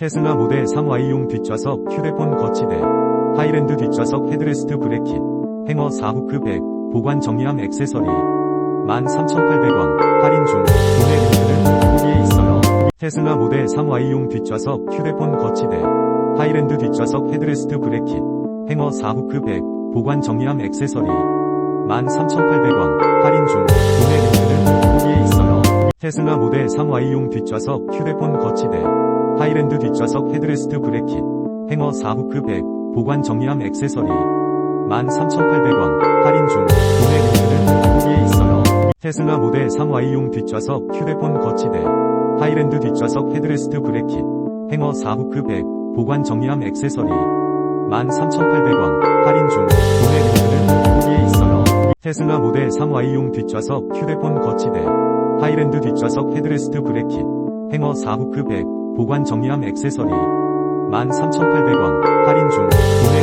테슬라 모델 3Y용 뒷좌석 휴대폰 거치대 하이랜드 뒷좌석 헤드레스트 브레킷 행어 4후크 100 보관 정리함 액세서리 13,800원 할인 중 구매 링크는 후기에 있어요. 테슬라 모델 3Y용 뒷좌석 휴대폰 거치대 하이랜드 뒷좌석 헤드레스트 브레킷 행어 4후크 100 보관 정리함 액세서리 13,800원 할인 중 구매 링크는 후기에 있어요. 테슬라 모델 3Y용 뒷좌석 휴대폰 거치대 하이랜드 뒷좌석 헤드레스트 브레킷 행어 4후크 100 보관 정리함 액세서리 13,800원 할인 중 구매 링크는 후기에 있어요. 테슬라 모델 3Y용 뒷좌석 휴대폰 거치대 하이랜드 뒷좌석 헤드레스트 브레킷 행어 4후크 100 보관 정리함 액세서리 13,800원 할인 중 구매 링크는 후기에 있어요. 테슬라 모델 3Y용 뒷좌석 휴대폰 거치대 하이랜드 뒷좌석 헤드레스트 브레킷 행어 4후크 100 보관 정리함 액세서리. 13,800원. 할인 중. 구매